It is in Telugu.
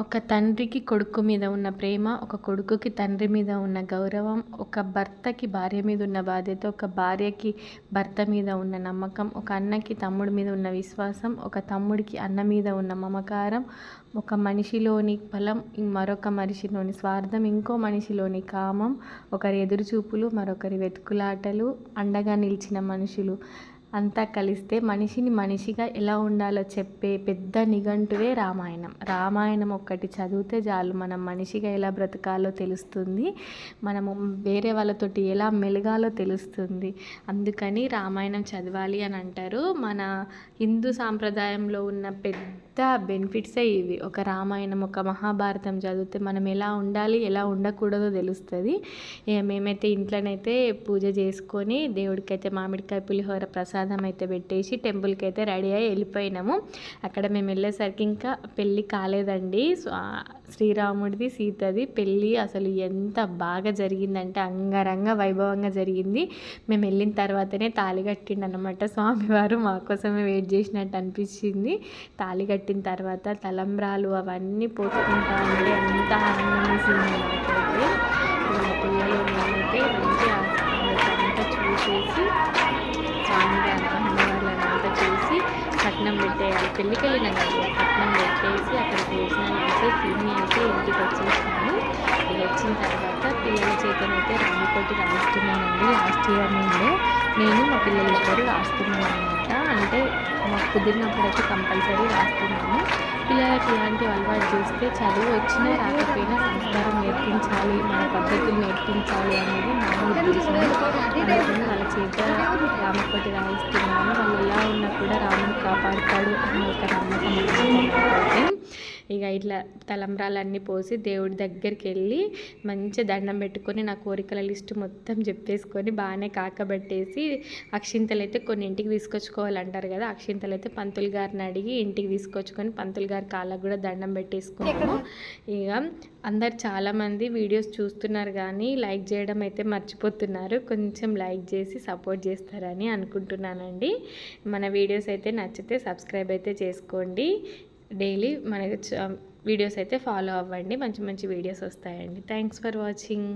ఒక తండ్రికి కొడుకు మీద ఉన్న ప్రేమ ఒక కొడుకుకి తండ్రి మీద ఉన్న గౌరవం ఒక భర్తకి భార్య మీద ఉన్న బాధ్యత ఒక భార్యకి భర్త మీద ఉన్న నమ్మకం ఒక అన్నకి తమ్ముడి మీద ఉన్న విశ్వాసం ఒక తమ్ముడికి అన్న మీద ఉన్న మమకారం ఒక మనిషిలోని బలం మరొక మనిషిలోని స్వార్థం ఇంకో మనిషిలోని కామం ఒకరి ఎదురుచూపులు మరొకరి వెతుకులాటలు అండగా నిలిచిన మనుషులు. అంతా కలిస్తే మనిషిని మనిషిగా ఎలా ఉండాలో చెప్పే పెద్ద నిఘంటువే రామాయణం. రామాయణం ఒక్కటి చదివితే చాలు మనం మనిషిగా ఎలా బ్రతకాలో తెలుస్తుంది మనము వేరే వాళ్ళతోటి ఎలా మెలగాలో తెలుస్తుంది. అందుకని రామాయణం చదవాలి అని అంటారు. మన హిందూ సాంప్రదాయంలో ఉన్న పెద్ద బెనిఫిట్సే ఇవి. ఒక రామాయణం ఒక మహాభారతం చదివితే మనం ఎలా ఉండాలి ఎలా ఉండకూడదో తెలుస్తుంది. మేమైతే ఇంట్లోనైతే పూజ చేసుకొని దేవుడికి అయితే మామిడికాయ పులిహోర ప్రసాదం అయితే పెట్టేసి టెంపుల్కి అయితే రెడీ అయ్యి వెళ్ళిపోయినాము. అక్కడ మేము వెళ్ళేసరికి ఇంకా పెళ్ళి కాలేదండి. శ్రీరాముడిది సీతది పెళ్ళి అసలు ఎంత బాగా జరిగిందంటే అంగరంగ వైభవంగా జరిగింది. మేము వెళ్ళిన తర్వాతనే తాళి కట్టిండనమాట స్వామివారు. మా కోసమే వెయిట్ చేసినట్టు అనిపించింది. తాళి పెట్టిన తర్వాత తలంబ్రాలు అవన్నీ పోసుకుంటా అంత ఆనందం వేసింది నాకైతే పిల్లలు నేనైతే మంచిగా అంతా చూసేసి స్వామివారి అమ్మవార్లను అంతా చూసి కట్నం పెట్టేయాలి. పెళ్ళికి వెళ్ళినాం కదా కట్నం పెట్టేసి అక్కడ భోజనాలు అయితే తిని అయితే ఇంటికి వచ్చేసాను ఇది వచ్చిన తర్వాత పిల్లల చేతనైతే రామికోటి రాస్తున్నానండి లాస్ట్ ఇయర్ నుండి నేను మా పిల్లలిద్దరూ రాస్తున్నాను అంటే మాకు కుదిరినప్పుడైతే కంపల్సరీ రాస్తున్నాను పిల్లలకి ఇలాంటివి అలవాటు చేస్తే చదువు వచ్చినా రాకపోయినా సంస్కారం నేర్పించాలి మన పద్ధతులు నేర్పించాలి అనేది నా ఉద్దేశం. అందుకని వాళ్ళ చేత రామకోటి రాయిస్తున్నాను వాళ్ళు ఎలా ఉన్నా కూడా రాముని కాపాడుతాడు అని ఒక ఇక ఇట్లా తలంబ్రాలన్నీ పోసి దేవుడి దగ్గరికి వెళ్ళి మంచి దండం పెట్టుకొని నా కోరికల లిస్టు మొత్తం చెప్పేసుకొని బాగానే కాకబెట్టేసి అక్షింతలు అయితే కొన్ని ఇంటికి తీసుకొచ్చుకోవాలంటారు కదా అక్షింతలు అయితే పంతులు గారిని అడిగి ఇంటికి తీసుకొచ్చుకొని పంతులు గారి కాళ్ళకు కూడా దండం పెట్టేసుకున్నాము. ఇక అందరు చాలామంది వీడియోస్ చూస్తున్నారు కానీ లైక్ చేయడం అయితే మర్చిపోతున్నారు కొంచెం లైక్ చేసి సపోర్ట్ చేస్తారని అనుకుంటున్నానండి. మన వీడియోస్ అయితే నచ్చితే సబ్స్క్రైబ్ అయితే చేసుకోండి. డైలీ మనకి వీడియోస్ అయితే ఫాలో అవ్వండి. మంచి మంచి వీడియోస్ వస్తాయండి. Thanks for watching